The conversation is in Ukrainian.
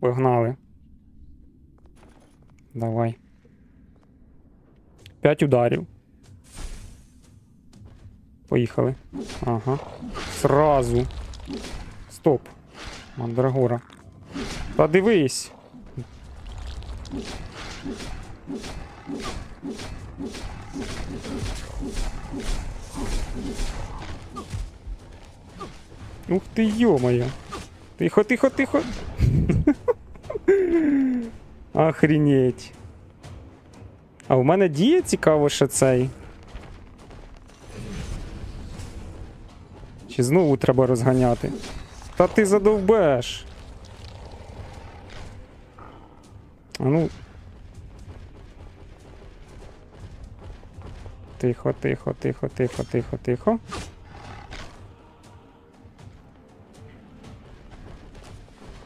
Погнали. Давай. П'ять ударів. Поїхали. Ага. Сразу. Стоп. Мандрагора. Та дивись. Ух ти, йо-моє. Тихо, тихо, тихо. Охренеть. А у мене діє цікаво, що цей. Чи знову треба розганяти? Та ти задовбеш. А ну. Тихо, тихо, тихо, тихо, тихо, тихо.